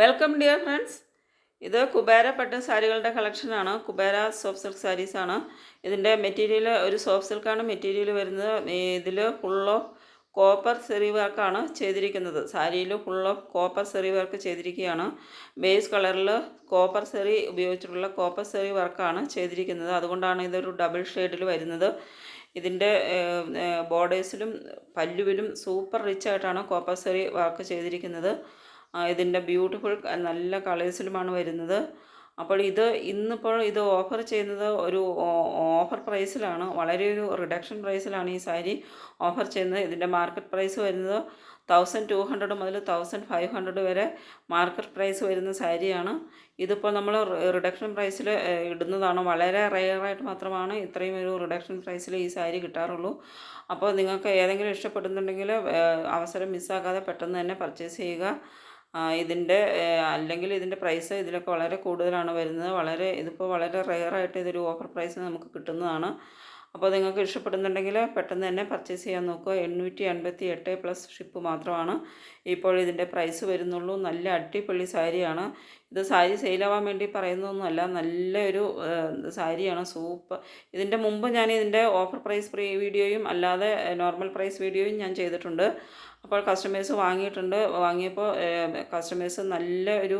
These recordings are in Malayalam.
വെൽക്കം ഡിയർ ഫ്രണ്ട്സ് ഇത് കുബേര പട്ട് സാരികളുടെ കളക്ഷനാണ് കുബേര സോഫ്റ്റ് സിൽക്ക് സാരീസാണ് ഇതിന്റെ മെറ്റീരിയൽ ഒരു സോഫ്റ്റ് സിൽക്കാണ് മെറ്റീരിയൽ വരുന്നത് ഇതിൽ ഫുൾ ഓഫ് കോപ്പർ സെറി വർക്കാണ് ചെയ്തിരിക്കുന്നത്. സാരിയിൽ full of copper zari work ചെയ്തിരിക്കുകയാണ്. ബേസ് കളറിൽ കോപ്പർ സെറി ഉപയോഗിച്ചിട്ടുള്ള കോപ്പർ സെറി വർക്കാണ് ചെയ്തിരിക്കുന്നത്. അതുകൊണ്ടാണ് ഇതൊരു ഡബിൾ ഷെയ്ഡിൽ വരുന്നത്. ഇതിന്റെ ബോർഡേഴ്സിലും പല്ലുവിലും സൂപ്പർ റിച്ചായിട്ടാണ് കോപ്പർ സെറി വർക്ക് ചെയ്തിരിക്കുന്നത്. ഇതിന്റെ ബ്യൂട്ടിഫുൾ നല്ല കളേഴ്സിലുമാണ് വരുന്നത്. അപ്പോൾ ഇത് ഇന്നിപ്പോൾ ഇത് ഓഫർ ചെയ്യുന്നത് ഒരു ഓഫർ പ്രൈസിലാണ്. വളരെ ഒരു റിഡക്ഷൻ പ്രൈസിലാണ് ഈ സാരി ഓഫർ ചെയ്യുന്നത്. ഇതിന്റെ മാർക്കറ്റ് പ്രൈസ് വരുന്നത് തൗസൻഡ് ടു ഹൺഡ്രഡ് മുതൽ തൗസൻഡ് ഫൈവ് ഹൺഡ്രഡ് വരെ മാർക്കറ്റ് പ്രൈസ് വരുന്ന സാരിയാണ്. ഇതിപ്പോൾ നമ്മൾ റിഡക്ഷൻ പ്രൈസിൽ ഇടുന്നതാണ്. വളരെ റെയറായിട്ട് മാത്രമാണ് ഇത്രയും ഒരു റിഡക്ഷൻ പ്രൈസിൽ ഈ സാരി കിട്ടാറുള്ളൂ. അപ്പോൾ നിങ്ങൾക്ക് ഏതെങ്കിലും ഇഷ്ടപ്പെടുന്നുണ്ടെങ്കിൽ അവസരം മിസ്സാക്കാതെ പെട്ടെന്ന് തന്നെ പർച്ചേസ് ചെയ്യുക. ഇതിന്റെ അല്ലെങ്കിൽ ഇതിന്റെ പ്രൈസ് ഇതിലൊക്കെ വളരെ കൂടുതലാണ് വരുന്നത്. വളരെ ഇതിപ്പോൾ വളരെ റെയറായിട്ട് ഇതൊരു ഓഫർ പ്രൈസിന് നമുക്ക് കിട്ടുന്നതാണ്. അപ്പോൾ നിങ്ങൾക്ക് ഇഷ്ടപ്പെടുന്നുണ്ടെങ്കിൽ പെട്ടെന്ന് തന്നെ പർച്ചേസ് ചെയ്യാൻ നോക്കുക. എണ്ണൂറ്റി അൻപത്തി എട്ട് പ്ലസ് ഷിപ്പ് മാത്രമാണ്. ഇപ്പോൾ ഇതിന്റെ പ്രൈസ് വരുന്നുള്ളൂ. നല്ല അടിപൊളി സാരിയാണ്. ഇത് സാരി സെയിലാവാൻ വേണ്ടി പറയുന്നതൊന്നുമല്ല. നല്ലൊരു സാരിയാണ്. സൂപ്പർ. ഇതിന്റെ മുമ്പ് ഞാൻ ഇതിന്റെ ഓഫർ പ്രൈസ് പ്രീ വീഡിയോയും അല്ലാതെ നോർമൽ പ്രൈസ് വീഡിയോയും ഞാൻ ചെയ്തിട്ടുണ്ട്. അപ്പോൾ കസ്റ്റമേഴ്സ് വാങ്ങിയിട്ടുണ്ട്. വാങ്ങിയപ്പോൾ കസ്റ്റമേഴ്സ് നല്ല ഒരു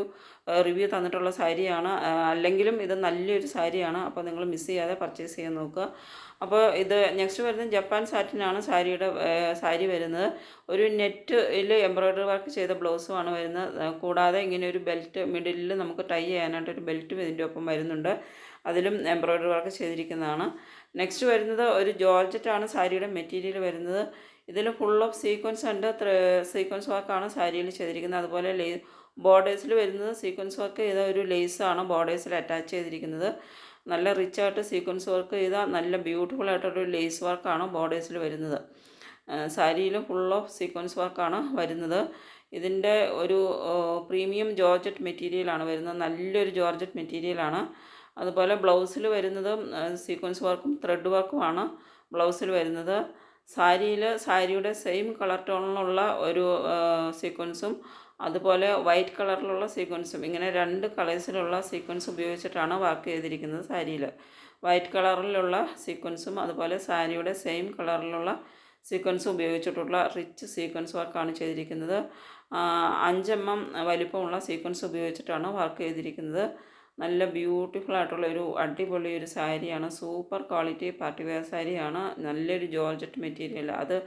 റിവ്യൂ തന്നിട്ടുള്ള സാരിയാണ്. അല്ലെങ്കിലും ഇത് നല്ലൊരു സാരിയാണ്. അപ്പോൾ നിങ്ങൾ മിസ് ചെയ്യാതെ പർച്ചേസ് ചെയ്യാൻ നോക്കുക. അപ്പോൾ ഇത് നെക്സ്റ്റ് വരുന്നത് ജപ്പാൻ സാറ്റിനാണ് സാരിയുടെ സാരി വരുന്നത്. ഒരു നെറ്റിൽ എംബ്രോയ്ഡറി വർക്ക് ചെയ്ത ബ്ലൗസുമാണ് വരുന്നത്. കൂടാതെ ഇങ്ങനെ ഒരു ബെൽറ്റ് മിഡിലിൽ നമുക്ക് ടൈ ചെയ്യാനായിട്ട് ഒരു ബെൽറ്റും ഇതിന്റെ ഒപ്പം വരുന്നുണ്ട്. അതിലും എംബ്രോയ്ഡറി വർക്ക് ചെയ്തിരിക്കുന്നതാണ്. നെക്സ്റ്റ് വരുന്നത് ഒരു ജോർജറ്റാണ് സാരിയുടെ മെറ്റീരിയൽ വരുന്നത്. ഇതിൽ ഫുൾ ഓഫ് സീക്വൻസ് ഉണ്ട്. സീക്വൻസ് വർക്കാണ് സാരിയിൽ ചെയ്തിരിക്കുന്നത്. അതുപോലെ ലേ ബോർഡേഴ്സിൽ വരുന്നത് സീക്വൻസ് വർക്ക് ചെയ്ത ഒരു ലേസാണ് ബോർഡേഴ്സിൽ അറ്റാച്ച് ചെയ്തിരിക്കുന്നത്. നല്ല റിച്ചായിട്ട് സീക്വൻസ് വർക്ക് ചെയ്ത നല്ല ബ്യൂട്ടിഫുൾ ആയിട്ടൊരു ലേസ് വർക്കാണ് ബോർഡേഴ്സിൽ വരുന്നത്. സാരിയിൽ ഫുൾ ഓഫ് സീക്വൻസ് വർക്കാണ് വരുന്നത്. ഇതിന്റെ ഒരു പ്രീമിയം ജോർജറ്റ് മെറ്റീരിയലാണ് വരുന്നത്. നല്ലൊരു ജോർജറ്റ് മെറ്റീരിയലാണ് അതുപോലെ ബ്ലൗസിൽ വരുന്നതും സീക്വൻസ് വർക്കും ത്രെഡ് വർക്കുമാണ് ബ്ലൗസിൽ വരുന്നത്. സാരിയിൽ സാരിയുടെ സെയിം കളർ ടോണിലുള്ള ഒരു സീക്വൻസും അതുപോലെ വൈറ്റ് കളറിലുള്ള സീക്വൻസും ഇങ്ങനെ രണ്ട് കളേഴ്സിലുള്ള സീക്വൻസ് ഉപയോഗിച്ചിട്ടാണ് വർക്ക് ചെയ്തിരിക്കുന്നത് സാരിയിൽ. വൈറ്റ് കളറിലുള്ള സീക്വൻസും അതുപോലെ സാരിയുടെ സെയിം കളറിലുള്ള സീക്വൻസ് ഉപയോഗിച്ചിട്ടുള്ള റിച്ച് സീക്വൻസ് വർക്കാണ് ചെയ്തിരിക്കുന്നത്. അഞ്ചെണ്ണം വലിപ്പമുള്ള സീക്വൻസ് ഉപയോഗിച്ചിട്ടാണ് വർക്ക് ചെയ്തിരിക്കുന്നത്. നല്ല ബ്യൂട്ടിഫുൾ ആയിട്ടുള്ള ഒരു അടിപൊളി ഒരു സാരിയാണ്. സൂപ്പർ ക്വാളിറ്റി പാർട്ടി വെയർ സാരിയാണ്. നല്ലൊരു ജോർജറ്റ് മെറ്റീരിയൽ അത്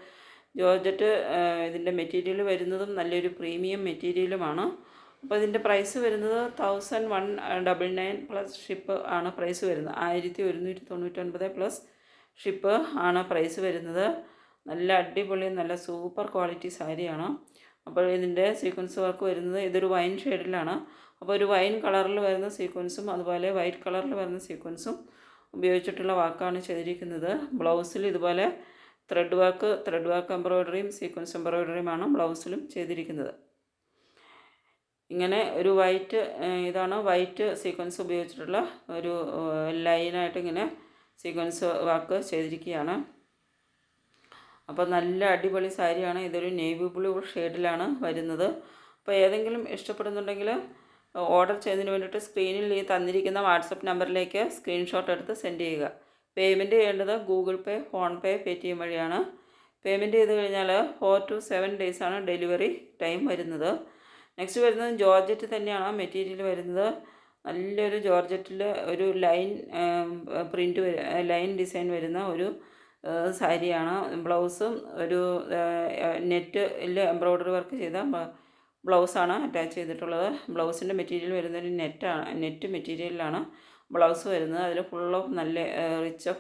ജോർജറ്റ് ഇതിന്റെ മെറ്റീരിയൽ വരുന്നതും നല്ലൊരു പ്രീമിയം മെറ്റീരിയലുമാണ് അപ്പോൾ ഇതിന്റെ പ്രൈസ് വരുന്നത് thousand one double nine plus ship ആണ് പ്രൈസ് വരുന്നത്. ആയിരത്തി ഒരുന്നൂറ്റി തൊണ്ണൂറ്റൊൻപത് പ്ലസ് ഷിപ്പ് ആണ് പ്രൈസ് വരുന്നത്. നല്ല അടിപൊളി നല്ല സൂപ്പർ ക്വാളിറ്റി സാരിയാണ്. അപ്പോൾ ഇതിന്റെ സീക്വൻസ് വർക്ക് വരുന്നത് ഇതൊരു വൈൻ ഷെയ്ഡിലാണ് അപ്പോൾ ഒരു വൈൻ കളറിൽ വരുന്ന സീക്വൻസും അതുപോലെ വൈറ്റ് കളറിൽ വരുന്ന സീക്വൻസും ഉപയോഗിച്ചിട്ടുള്ള വാക്കാണ് ചെയ്തിരിക്കുന്നത്. ബ്ലൗസിൽ ഇതുപോലെ ത്രെഡ് വർക്ക് ത്രെഡ് വർക്ക് എംബ്രോയ്ഡറിയും സീക്വൻസ് എംബ്രോയ്ഡറിയുമാണ് ബ്ലൗസിലും ചെയ്തിരിക്കുന്നത്. ഇങ്ങനെ ഒരു വൈറ്റ് ഇതാണ് വൈറ്റ് സീക്വൻസ് ഉപയോഗിച്ചിട്ടുള്ള ഒരു ലൈനായിട്ട് ഇങ്ങനെ സീക്വൻസ് വർക്ക് ചെയ്തിരിക്കുകയാണ്. അപ്പോൾ നല്ല അടിപൊളി സാരിയാണ്. ഇതൊരു നേവി ബ്ലൂ ഷെയ്ഡിലാണ് വരുന്നത്. അപ്പോൾ ഏതെങ്കിലും ഇഷ്ടപ്പെടുന്നുണ്ടെങ്കിൽ ഓർഡർ ചെയ്യുന്നതിന് വേണ്ടിയിട്ട് സ്ക്രീനിൽ ഈ തന്നിരിക്കുന്ന വാട്സപ്പ് നമ്പറിലേക്ക് സ്ക്രീൻഷോട്ട് എടുത്ത് സെൻഡ് ചെയ്യുക. പേയ്മെന്റ് ചെയ്യേണ്ടത് Google Pay PhonePe T M വഴിയാണ്. പേയ്മെന്റ് ചെയ്ത് കഴിഞ്ഞാൽ ഫോർ ടു സെവൻ ഡേയ്സാണ് ഡെലിവറി ടൈം വരുന്നത്. നെക്സ്റ്റ് വരുന്നത് ജോർജറ്റ് തന്നെയാണ് മെറ്റീരിയൽ വരുന്നത്. നല്ലൊരു ജോർജറ്റിൽ ഒരു ലൈൻ പ്രിന്റ് ലൈൻ ഡിസൈൻ വരുന്ന ഒരു സാരിയാണ്. ബ്ലൗസും ഒരു നെറ്റിൽ എംബ്രോയ്ഡറി വർക്ക് ചെയ്ത ബ്ലൗസാണ് അറ്റാച്ച് ചെയ്തിട്ടുള്ളത്. ബ്ലൗസിന്റെ മെറ്റീരിയൽ വരുന്നൊരു നെറ്റാണ് നെറ്റ് മെറ്റീരിയലിലാണ് ബ്ലൗസ് വരുന്നത്. അതിൽ ഫുൾ നല്ല റിച്ച്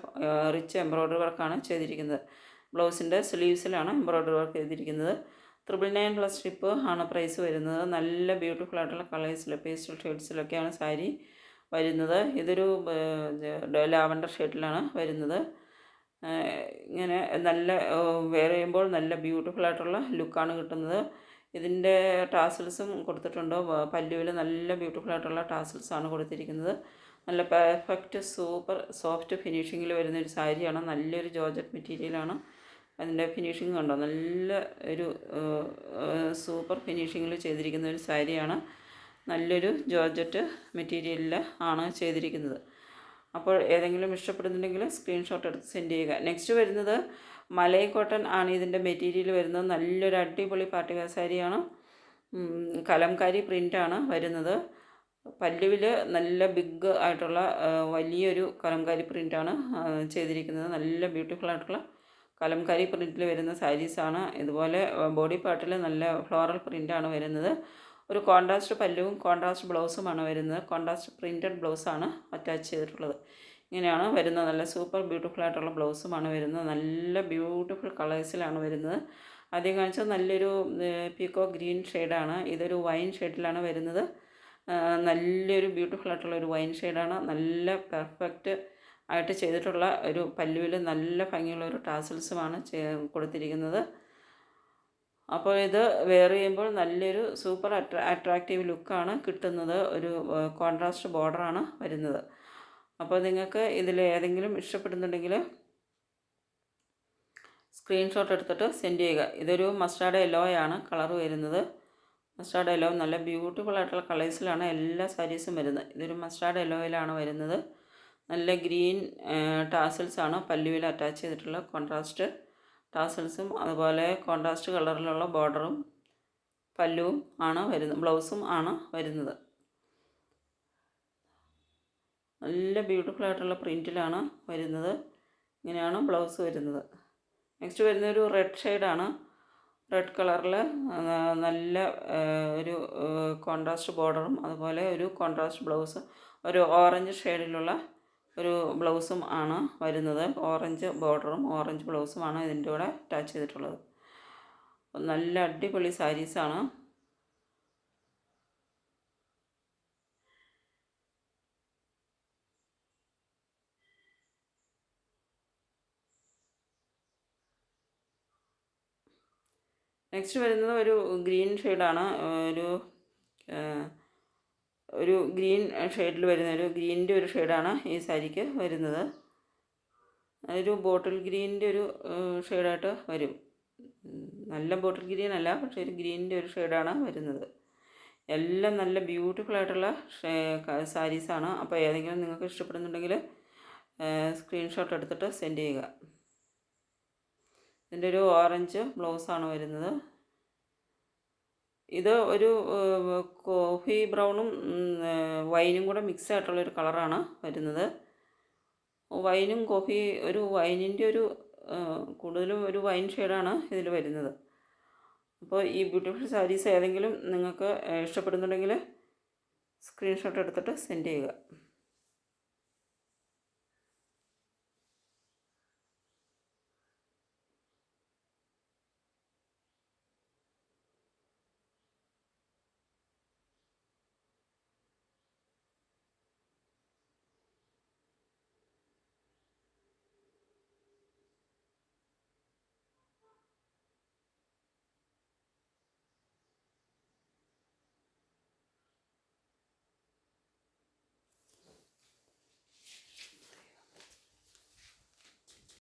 റിച്ച് എംബ്രോയ്ഡറി വർക്കാണ് ചെയ്തിരിക്കുന്നത്. ബ്ലൗസിന്റെ സ്ലീവ്സിലാണ് എംബ്രോയ്ഡറി വർക്ക് ചെയ്തിരിക്കുന്നത്. ത്രിബിൾ നയൻ പ്ലസ് സ്ട്രിപ്പ് ആണ് പ്രൈസ് വരുന്നത്. നല്ല ബ്യൂട്ടിഫുൾ ആയിട്ടുള്ള കളേഴ്സിൽ പേസ്റ്റൽ ഷെയ്ഡ്സിലൊക്കെയാണ് സാരി വരുന്നത്. ഇതൊരു ലാവൻഡർ ഷെയ്ഡിലാണ് വരുന്നത്. ഇങ്ങനെ നല്ല വെയർ ചെയ്യുമ്പോൾ നല്ല ബ്യൂട്ടിഫുൾ ആയിട്ടുള്ള ലുക്കാണ് കിട്ടുന്നത്. ഇതിന്റെ ടാസിൽസും കൊടുത്തിട്ടുണ്ട്. പല്ലുവിൽ നല്ല ബ്യൂട്ടിഫുൾ ആയിട്ടുള്ള ടാസിൽസാണ് കൊടുത്തിരിക്കുന്നത്. നല്ല പെർഫെക്റ്റ് സൂപ്പർ സോഫ്റ്റ് ഫിനിഷിങ്ങിൽ വരുന്ന ഒരു സാരിയാണ്. നല്ലൊരു ജോർജറ്റ് മെറ്റീരിയലാണ് അതിന്റെ ഫിനിഷിങ് കണ്ടോ? നല്ല ഒരു സൂപ്പർ ഫിനിഷിങ്ങിൽ ചെയ്തിരിക്കുന്ന ഒരു സാരിയാണ്. നല്ലൊരു ജോർജറ്റ് മെറ്റീരിയലിൽ ആണ് ചെയ്തിരിക്കുന്നത്. അപ്പോൾ ഏതെങ്കിലും ഇഷ്ടപ്പെടുന്നുണ്ടെങ്കിൽ സ്ക്രീൻഷോട്ട് എടുത്ത് സെൻഡ് ചെയ്യുക. നെക്സ്റ്റ് വരുന്നത് മലൈ കോട്ടൺ ആണ് ഇതിന്റെ മെറ്റീരിയൽ വരുന്നത്. നല്ലൊരു അടിപൊളി പാർട്ടി സാരിയാണ്. കലംകാരി പ്രിന്റാണ് വരുന്നത്. പല്ലുവിൽ നല്ല ബിഗ് ആയിട്ടുള്ള വലിയൊരു കലംകാരി പ്രിന്റാണ് ചെയ്തിരിക്കുന്നത്. നല്ല ബ്യൂട്ടിഫുൾ ആയിട്ടുള്ള കലംകാരി പ്രിന്റിൽ വരുന്ന സാരീസാണ് ഇതുപോലെ ബോഡി പാർട്ടിൽ നല്ല ഫ്ലോറൽ പ്രിന്റാണ് വരുന്നത്. ഒരു കോൺട്രാസ്റ്റ് പല്ലുവും കോൺട്രാസ്റ്റ് ബ്ലൗസുമാണ് വരുന്നത്. കോൺട്രാസ്റ്റ് പ്രിന്റഡ് ബ്ലൗസാണ് അറ്റാച്ച് ചെയ്തിട്ടുള്ളത്. ഇങ്ങനെയാണ് വരുന്നത്. നല്ല സൂപ്പർ ബ്യൂട്ടിഫുൾ ആയിട്ടുള്ള ബ്ലൗസുമാണ് വരുന്നത്. നല്ല ബ്യൂട്ടിഫുൾ കളേഴ്സിലാണ് വരുന്നത്. ആദ്യം കാണിച്ചത് നല്ലൊരു പീക്കോ ഗ്രീൻ ഷെയ്ഡാണ് ഇതൊരു വൈൻ ഷെയ്ഡിലാണ് വരുന്നത്. നല്ലൊരു ബ്യൂട്ടിഫുൾ ആയിട്ടുള്ള ഒരു വൈൻ ഷെയ്ഡാണ് നല്ല പെർഫെക്റ്റ് ആയിട്ട് ചെയ്തിട്ടുള്ള ഒരു പല്ലുവിൽ നല്ല ഭംഗിയുള്ള ഒരു ടാസൽസുമാണ് കൊടുത്തിരിക്കുന്നത്. അപ്പോൾ ഇത് വെയർ ചെയ്യുമ്പോൾ നല്ലൊരു സൂപ്പർ അട്രാ അട്രാക്റ്റീവ് ലുക്കാണ് കിട്ടുന്നത്. ഒരു കോൺട്രാസ്റ്റ് ബോർഡറാണ് വരുന്നത്. അപ്പോൾ നിങ്ങൾക്ക് ഇതിൽ ഏതെങ്കിലും ഇഷ്ടപ്പെടുന്നുണ്ടെങ്കിൽ സ്ക്രീൻഷോട്ട് എടുത്തിട്ട് സെൻഡ് ചെയ്യുക. ഇതൊരു മസ്റ്റാർഡ് യെല്ലോയാണ് കളർ വരുന്നത്. മസ്റ്റാർഡ് യെല്ലോ നല്ല ബ്യൂട്ടിഫുൾ ആയിട്ടുള്ള കളേഴ്സിലാണ് എല്ലാ സാരീസും വരുന്നത്. ഇതൊരു മസ്റ്റാർഡ് യെല്ലോയിലാണ് വരുന്നത്. നല്ല ഗ്രീൻ ടാസൽസ് ആണ് പല്ലുവിൽ അറ്റാച്ച് ചെയ്തിട്ടുള്ള കോൺട്രാസ്റ്റ്. ടാസൽസും അതുപോലെ കോൺട്രാസ്റ്റ് കളറിലുള്ള ബോർഡറും പല്ലുവും ആണ് വരുന്നത് ബ്ലൗസും ആണ് വരുന്നത്. നല്ല ബ്യൂട്ടിഫുൾ ആയിട്ടുള്ള പ്രിന്റിലാണ് വരുന്നത്. ഇങ്ങനെയാണ് ബ്ലൗസ് വരുന്നത്. നെക്സ്റ്റ് വരുന്നൊരു റെഡ് ഷെയ്ഡാണ് റെഡ് കളറിൽ നല്ല ഒരു കോൺട്രാസ്റ്റ് ബോർഡറും അതുപോലെ ഒരു കോൺട്രാസ്റ്റ് ബ്ലൗസ് ഒരു ഓറഞ്ച് ഷെയ്ഡിലുള്ള ഒരു ബ്ലൗസും ആണ് വരുന്നത്. ഓറഞ്ച് ബോർഡറും ഓറഞ്ച് ബ്ലൗസുമാണ് ഇതിന്റെ കൂടെ അറ്റാച്ച് ചെയ്തിട്ടുള്ളത്. നല്ല അടിപൊളി സാരീസാണ് നെക്സ്റ്റ് വരുന്നത് ഒരു ഗ്രീൻ ഷെയ്ഡാണ് ഒരു ഒരു ഗ്രീൻ ഷെയ്ഡിൽ വരുന്ന ഒരു ഗ്രീനിന്റെ ഒരു ഷെയ്ഡാണ് ഈ സാരിക്ക് വരുന്നത്. അതൊരു ബോട്ടിൽ ഗ്രീനിന്റെ ഒരു ഷെയ്ഡായിട്ട് വരും. നല്ല ബോട്ടിൽ ഗ്രീൻ അല്ല പക്ഷേ ഒരു ഗ്രീനിന്റെ ഒരു ഷെയ്ഡാണ് വരുന്നത്. എല്ലാം നല്ല ബ്യൂട്ടിഫുൾ ആയിട്ടുള്ള സാരീസാണ്. അപ്പോൾ ഏതെങ്കിലും നിങ്ങൾക്ക് ഇഷ്ടപ്പെടുന്നുണ്ടെങ്കിൽ സ്ക്രീൻഷോട്ട് എടുത്തിട്ട് സെൻഡ് ചെയ്യുക. ഇതിന്റെ ഒരു ഓറഞ്ച് ബ്ലൗസാണ് വരുന്നത്. ഇത് ഒരു കോഫി ബ്രൗണും വൈനും കൂടെ മിക്സ് ആയിട്ടുള്ള ഒരു കളറാണ് വരുന്നത്. വൈനും കോഫി ഒരു വൈനിന്റെ ഒരു കൂടുതലും ഒരു വൈൻ ഷെയ്ഡാണ് ഇതിൽ വരുന്നത്. അപ്പോൾ ഈ ബ്യൂട്ടിഫുൾ സാരീസ് ഏതെങ്കിലും നിങ്ങൾക്ക് ഇഷ്ടപ്പെടുന്നുണ്ടെങ്കിൽ സ്ക്രീൻഷോട്ട് എടുത്തിട്ട് സെൻഡ് ചെയ്യുക.